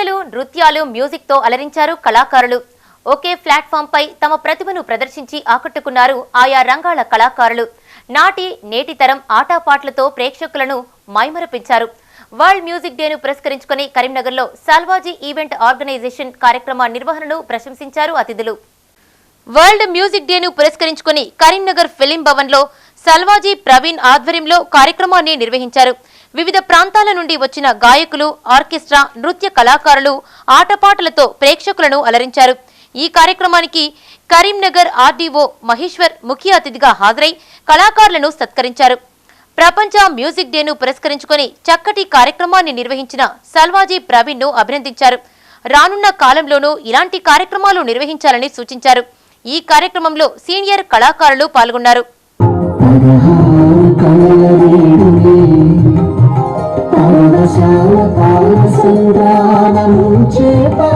నృత్యాలు మ్యూజిక్తో అలరించారు కళాకారులు. ఒకే ప్లాట్ఫామ్ పై తమ ప్రతిభను ప్రదర్శించి ఆకట్టుకున్నారు ఆయా రంగాల కళాకారులు. నాటి నేటి తరం ఆటాపాట్లతో ప్రేక్షకులను మైమరపించారు. వరల్డ్ మ్యూజిక్ డేను పురస్కరించుకుని కరీంనగర్లో సాల్వాజీ ఈవెంట్ ఆర్గనైజేషన్ కార్యక్రమ నిర్వహణను ప్రశంసించారు అతిథులు. వరల్డ్ మ్యూజిక్ డేను పురస్కరించుకుని కరీంనగర్ ఫిలిం భవన్లో సల్వాజీ ప్రవీణ్ ఆధ్వర్యంలో కార్యక్రమాన్ని నిర్వహించారు. వివిధ ప్రాంతాల నుండి వచ్చిన గాయకులు ఆర్కెస్ట్రా నృత్య కళాకారులు ఆటపాటలతో ప్రేక్షకులను అలరించారు. ఈ కార్యక్రమానికి కరీంనగర్ ఆర్డీఓ మహేశ్వర్ ముఖ్య అతిథిగా హాజరై కళాకారులను సత్కరించారు. ప్రపంచ మ్యూజిక్ డేను పురస్కరించుకొని చక్కటి కార్యక్రమాన్ని నిర్వహించిన సల్వాజీ ప్రవీణ్ను అభినందించారు. రానున్న కాలంలోనూ ఇలాంటి కార్యక్రమాలు నిర్వహించాలని సూచించారు. ఈ కార్యక్రమంలో సీనియర్ కళాకారులు పాల్గొన్నారు. 知道。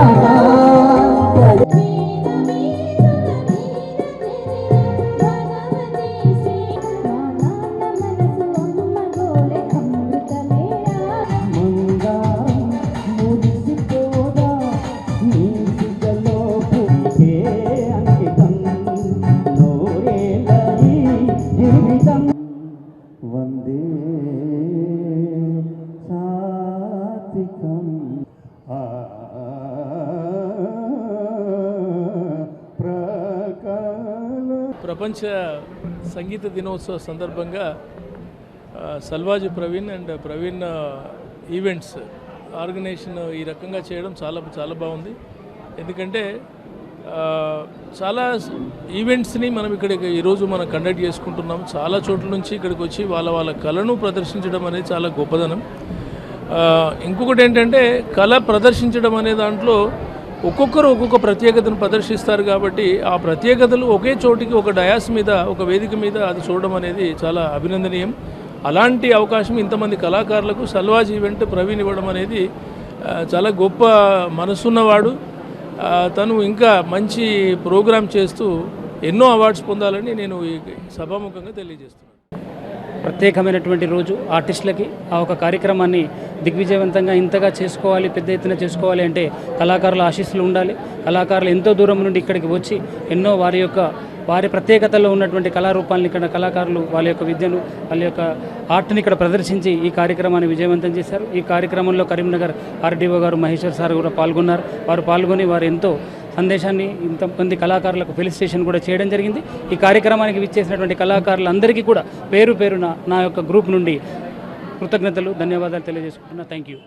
ప్రపంచ సంగీత దినోత్సవ సందర్భంగా సల్వాజ్ సల్వాజు Praveen and Praveen events organization ఈ రకంగా చేయడం చాలా చాలా బాగుంది. ఎందుకంటే చాలా ఈవెంట్స్ని మనం ఇక్కడ ఈరోజు మనం కండక్ట్ చేసుకుంటున్నాం చాలా చోట్ల నుంచి ఇక్కడికి వచ్చి వాళ్ళ వాళ్ళ కళను ప్రదర్శించడం అనేది చాలా గొప్పదనం. ఇంకొకటి ఏంటంటే కళ ప్రదర్శించడం అనే దాంట్లో ఒక్కొక్కరు ఒక్కొక్క ప్రత్యేకతను ప్రదర్శిస్తారు కాబట్టి ఆ ప్రత్యేకతలు ఒకే చోటికి ఒక డయాస్ మీద ఒక వేదిక మీద అది చూడడం అనేది చాలా అభినందనీయం. అలాంటి అవకాశం ఇంతమంది కళాకారులకు సల్వాజ్ ఈవెంట్ ప్రవీణ్ ఇవ్వడం అనేది చాలా గొప్ప మనసున్నవాడు. తను ఇంకా మంచి ప్రోగ్రాం చేస్తూ ఎన్నో అవార్డ్స్ పొందాలని నేను ఈ సభాముఖంగా తెలియజేస్తున్నాను. ప్రత్యేకమైనటువంటి రోజు ఆర్టిస్టులకి ఆ ఒక కార్యక్రమాన్ని దిగ్విజయవంతంగా ఇంతగా చేసుకోవాలి పెద్ద ఎత్తున చేసుకోవాలి అంటే కళాకారుల ఆశీస్సులు ఉండాలి. కళాకారులు ఎంతో దూరం నుండి ఇక్కడికి వచ్చి ఎన్నో వారి యొక్క వారి ప్రత్యేకతలో ఉన్నటువంటి కళారూపాలను ఇక్కడ కళాకారులు వాళ్ళ యొక్క విద్యను వాళ్ళ యొక్క ఆర్ట్ని ఇక్కడ ప్రదర్శించి ఈ కార్యక్రమాన్ని విజయవంతం చేశారు. ఈ కార్యక్రమంలో కరీంనగర్ ఆర్డీఓ గారు మహేశ్వర్ సార్ కూడా పాల్గొన్నారు. వారు పాల్గొని వారు ఎంతో సందేశాన్ని ఇంతమంది కళాకారులకు ఫెలిసిటేషన్ కూడా చేయడం జరిగింది. ఈ కార్యక్రమానికి విచ్చేసినటువంటి కళాకారులందరికీ కూడా పేరు పేరున నా యొక్క గ్రూప్ నుండి కృతజ్ఞతలు ధన్యవాదాలు తెలియజేసుకుంటున్నా. Thank you.